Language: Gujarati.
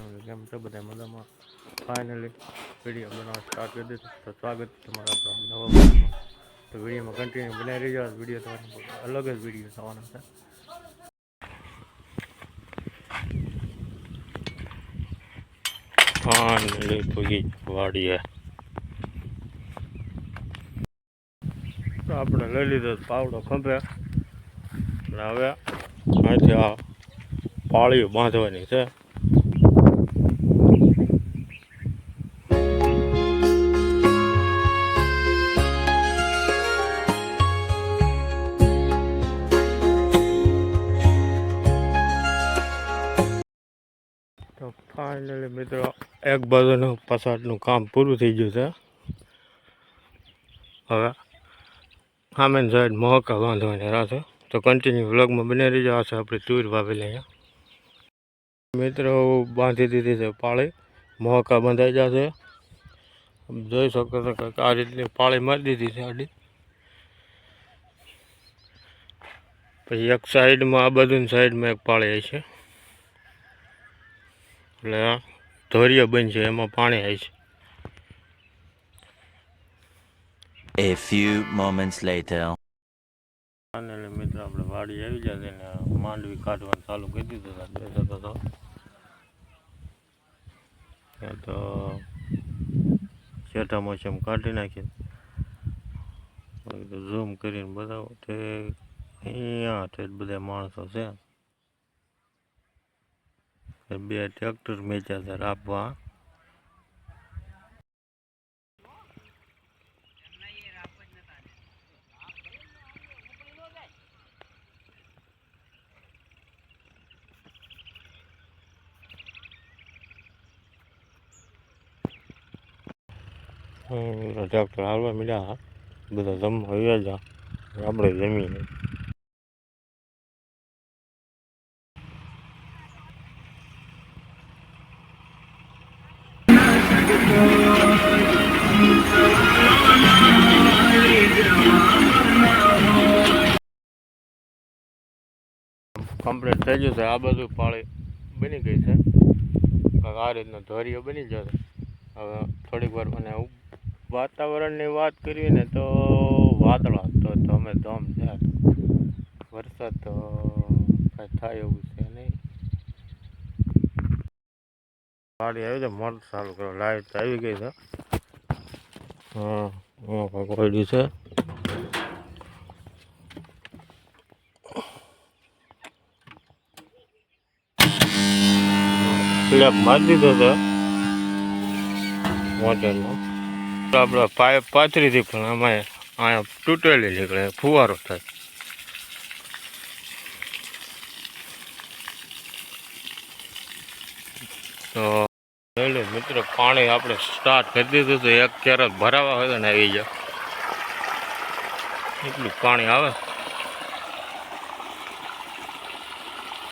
ફેમિલી કેમ છો? બધા મજામાં? ફાઇનલી વીડિયો બનાવવા સ્ટાર્ટ કરી દીધું તો સ્વાગત છે તમારા આપણા નવા વિડીયોમાં તો વિડીયોમાં કન્ટિન્યુ બનાવી રહેજો. વીડિયો તમારો અલગ જ વીડિયો થવાનો છે. ફાઇનલી પૂગી વાડીએ તો આપણે લઈ લીધો પાવડો ખંભે. અને હવે અહીંથી આ પાળીઓ બાંધવાની છે. તો ફાઇનલી મિત્રો, એક બાજુનું પસાટનું કામ પૂરું થઈ ગયું છે. હવે સામેની સાઈડ મોહકા બાંધવાની રાહ છે તો કન્ટિન્યુ વ્લોગમાં બની રહીજો. આ છે આપણી તુર વાવેલી અહીંયા. મિત્રો, બાંધી દીધી છે પાળી. મોહકા બંધાઈ જશે જોઈ શકો છો કે આ રીતની પાળી મારી દીધી છે આડી. પછી એક સાઈડમાં આ બધું સાઈડમાં એક પાળી છે. એટલે આ ધોરિયો બનશે એમાં પાણી આવી છે. A few moments later. અને મિત્રો આપણે વાડી આવી જાય ને માંડવી કાઢવાનું ચાલુ કરી દીધું છે. બેસતો હતો ત્યાં તો છેઠા મોસમ કાઢી નાખી. ઝૂમ કરીને બધા અહીંયા બધા માણસો છે. બે ટ્રેક્ટર મેચ્યા છે આપવા ટ્રેક્ટર હાલવા મળ્યા બધા જમવા હોય જા. આપણે જમીને. કમ્પ્લીટ થઈ ગયું છે. આ બધું પાળી બની ગઈ છે. આ રીતનો ધોરીઓ બની જશે હવે થોડીક વાર મને વાતાવરણની વાત કરીએ ને તો વાદળા તો ધમે ધમ છે. વરસાદ તો કાંઈ થાય એવું છે નહીં. ગાડી આવી છે, મોટર ચાલુ કરો લાઈટ આવી ગઈ છે. હા ઓઈડી છે. સ્લેબ મારી દીધો હતો. મોટરનો આપણે પાઇપ પાથરી હતી, પણ આમાં અહીંયા તૂટેલી નીકળે, ફુવારો થાય. તો એટલે મિત્રો, પાણી આપણે સ્ટાર્ટ કરી દીધું તો એક કેરેટ ભરાવા હોય ને આવી જાય એટલું પાણી આવે.